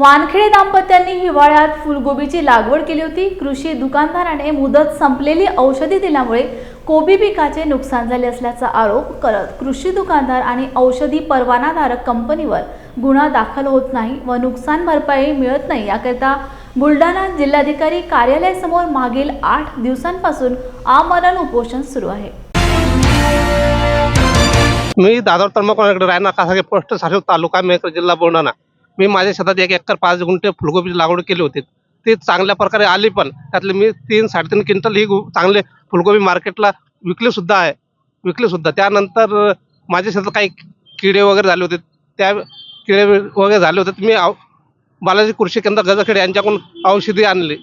वानखेडे दाम्पत्यांनी हिवाळ्यात फुलगोबीची लागवड केली होती. कृषी दुकानदाराने मुदत संपलेली औषधी दिल्यामुळे कोबी पिकाचे नुकसान झाले असल्याचा आरोप करत कृषी दुकानदार आणि औषधी परवानाधारक कंपनीवर गुन्हा दाखल होत नाही व नुकसान भरपाई मिळत नाही. याकरिता बुलढाणा जिल्हाधिकारी कार्यालयासमोर मागील आठ दिवसांपासून आमरण उपोषण सुरू आहे. मी दादर तळमकोणाकडे राहणार. कासागे पोस्ट साठव तालुका मेकर जिल्हा बुलढाणा. मी माझ्या शेतात एक एकर पाच गुंठे फुलगोबीची लागवड केली होती. ती चांगल्या प्रकारे आली पण त्यातले मी तीन साडेतीन क्विंटल ही चांगले फुलगोबी मार्केटला विकली सुद्धा आहे. विकली सुद्धा. त्यानंतर माझ्या शेतात काही किडे वगैरे झाले होते. त्या किडे वगैरे झाले होते. मी बालाजी कृषी केंद्र गजखेडे यांच्याकडून औषधी आणली.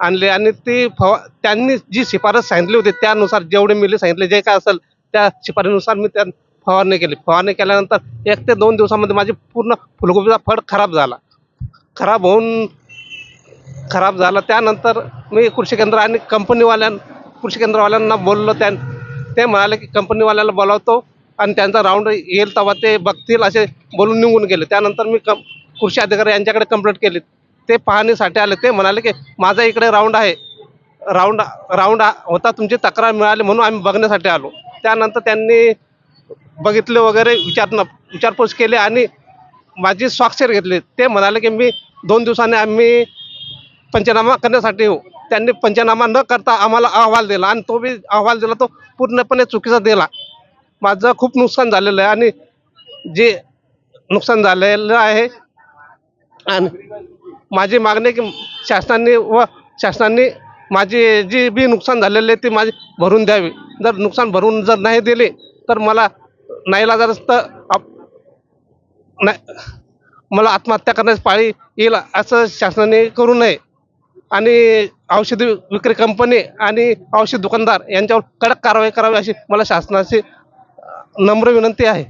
आणले आणि ती फवा त्यांनी जी शिफारस सांगितली होती त्यानुसार जेवढे मिली सांगितले जे काय असेल त्या शिफारसीनुसार मी त्या फवारणी केली. फवारणी केल्यानंतर एक ते दोन दिवसामध्ये माझी पूर्ण फुलगोबीचा फळ खराब झाला. खराब होऊन खराब झाला. त्यानंतर मी कृषी केंद्र आणि कंपनीवाल्यां कृषी केंद्रवाल्यांना बोललो. त्या ते म्हणाले की कंपनीवाल्याला बोलावतो आणि त्यांचा राऊंड येईल तेव्हा ते बघतील असे बोलून निघून गेले. त्यानंतर मी कं कृषी अधिकारी यांच्याकडे कंप्लेंट केली. ते पाहणीसाठी आले. ते म्हणाले की माझा इकडे राऊंड आहे. राऊंड राऊंड होता. तुमची तक्रार मिळाली म्हणून आम्ही बघण्यासाठी आलो. त्यानंतर त्यांनी बघितले वगैरे विचारणं विचारपूस केली आणि माझी स्वाक्षर घेतली. ते म्हणाले की मी दोन दिवसांनी आम्ही पंचनामा करण्यासाठी येऊ. त्यांनी पंचनामा न करता आम्हाला अहवाल दिला आणि तो बी अहवाल दिला तो पूर्णपणे चुकीचा दिला. माझं खूप नुकसान झालेलं आहे आणि जे नुकसान झालेलं आहे आणि माझी मागणी की शासनाने व शासनाने माझी जी बी नुकसान झालेले आहे ती माझी भरून द्यावी. जर नुकसान भरून जर नाही दिले तर मला नाईलाजास्त आप नाही मला आत्महत्या करण्याची पाळी येईल असं शासनाने करू नये. आणि औषधी विक्री कंपनी आणि औषध दुकानदार यांच्यावर कडक कारवाई करावी अशी मला शासनाची नम्र विनंती आहे.